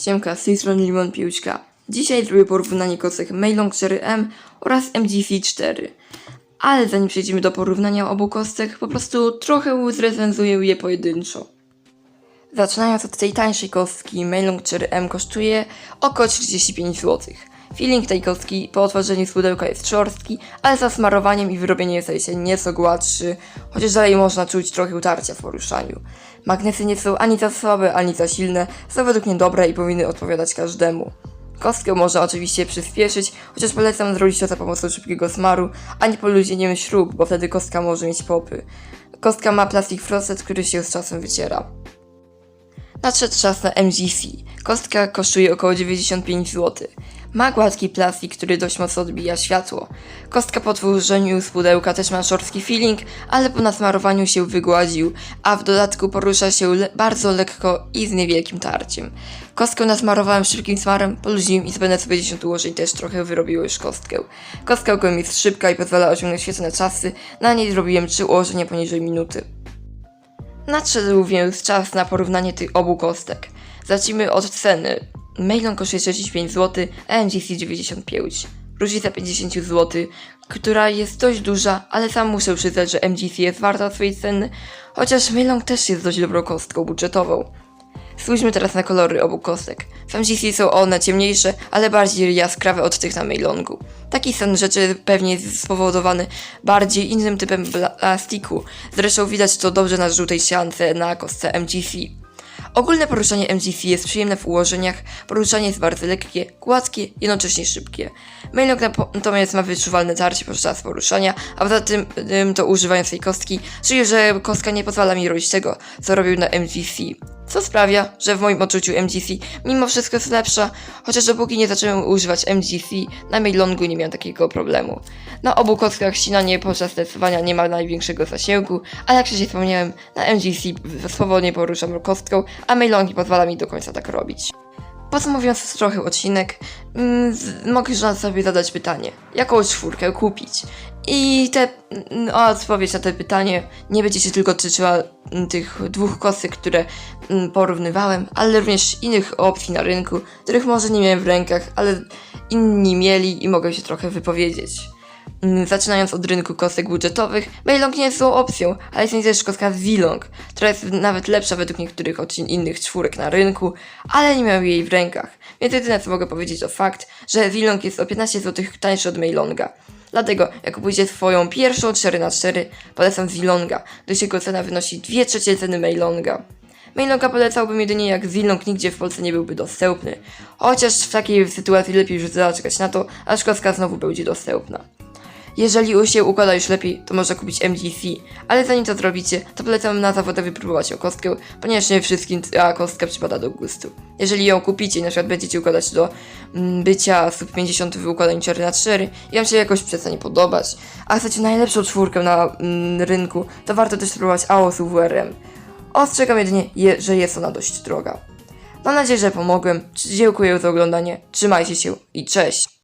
Siemka, z tej strony Limon Piłeczka. Dzisiaj zrobię porównanie kostek Mailong 4M oraz MGC 4. Ale zanim przejdziemy do porównania obu kostek, po prostu trochę zrecenzuję je pojedynczo. Zaczynając od tej tańszej kostki, Mailong 4M kosztuje około 45 zł. Feeling tej kostki po otworzeniu z pudełka jest szorstki, ale za smarowaniem i wyrobieniem staje się nieco gładszy, chociaż dalej można czuć trochę utarcia w poruszaniu. Magnesy nie są ani za słabe, ani za silne, są według mnie dobre i powinny odpowiadać każdemu. Kostkę można oczywiście przyspieszyć, chociaż polecam zrobić to za pomocą szybkiego smaru, a nie poluźnieniem śrub, bo wtedy kostka może mieć popy. Kostka ma plastik frosted, który się z czasem wyciera. Nadszedł czas na MGC. Kostka kosztuje około 95 zł. Ma gładki plastik, który dość mocno odbija światło. Kostka po otworzeniu z pudełka też ma szorstki feeling, ale po nasmarowaniu się wygładził, a w dodatku porusza się le- bardzo lekko i z niewielkim tarciem. Kostkę nasmarowałem szybkim smarem, poluźniłem i zapewne co 50 ułożeń też trochę wyrobiło już kostkę. Kostka ogólnie jest szybka i pozwala osiągnąć świetne czasy, na niej zrobiłem 3 ułożenia poniżej minuty. Nadszedł więc czas na porównanie tych obu kostek. Zacznijmy od ceny. Mailon kosztuje 65 zł, a MGC 95. Różnica 50 zł, która jest dość duża, ale sam muszę przyznać, że MGC jest warta swojej ceny, chociaż Mailon też jest dość dobrą kostką budżetową. Spójrzmy teraz na kolory obu kostek. W MGC są one ciemniejsze, ale bardziej jaskrawe od tych na Mailongu. Taki stan rzeczy pewnie jest spowodowany bardziej innym typem plastiku. Zresztą widać to dobrze na żółtej ściance na kostce MGC. Ogólne poruszanie MGC jest przyjemne w ułożeniach, poruszanie jest bardzo lekkie, gładkie, jednocześnie szybkie. Mailong natomiast ma wyczuwalne tarcie podczas poruszania, a poza tym tym to używając tej kostki, czuję, że kostka nie pozwala mi robić tego, co robił na MGC. Co sprawia, że w moim odczuciu MGC mimo wszystko jest lepsza, chociaż dopóki nie zacząłem używać MGC, na Mailongu nie miałem takiego problemu. Na obu kostkach ścinanie podczas testowania nie ma największego zasięgu, a jak wcześniej wspomniałem, na MGC swobodnie poruszam kostką, a Mailongi pozwala mi do końca tak robić. Podsumowując trochę odcinek, mm, można sobie zadać pytanie, jaką czwórkę kupić? I te, mm, odpowiedź na to pytanie nie będzie się tylko dotyczyła mm, tych dwóch kostek, które porównywałem, ale również innych opcji na rynku, których może nie miałem w rękach, ale inni mieli i mogę się trochę wypowiedzieć. Mm, Zaczynając od rynku kostek budżetowych, Mailong nie jest złą opcją, ale jest też kostka Zilong, która jest nawet lepsza według niektórych od innych czwórek na rynku, ale nie miałem jej w rękach. Więc jedyne co mogę powiedzieć to fakt, że Zilong jest o 15 zł tańszy od Mailonga. Dlatego, jak kupujecie swoją pierwszą 4x4, polecam Zilonga, gdyż jego cena wynosi 2 trzecie ceny Mailonga. Mailonga polecałbym jedynie jak Zilong nigdzie w Polsce nie byłby dostępny, chociaż w takiej sytuacji lepiej już zaczekać na to, aż kostka znowu będzie dostępna. Jeżeli się układa już lepiej, to można kupić MGC, ale zanim to zrobicie, to polecam na zawodach wypróbować ją kostkę, ponieważ nie wszystkim ta kostka przypada do gustu. Jeżeli ją kupicie i na przykład będziecie układać do mm, bycia sub 50 w układaniu 4 na 4 i wam się jakoś przestanie podobać, a chcecie najlepszą czwórkę na mm, rynku, to warto też spróbować AOS WRM. Ostrzegam jedynie, je, że jest ona dość droga. Mam nadzieję, że pomogłem. Dziękuję za oglądanie. Trzymajcie się i cześć!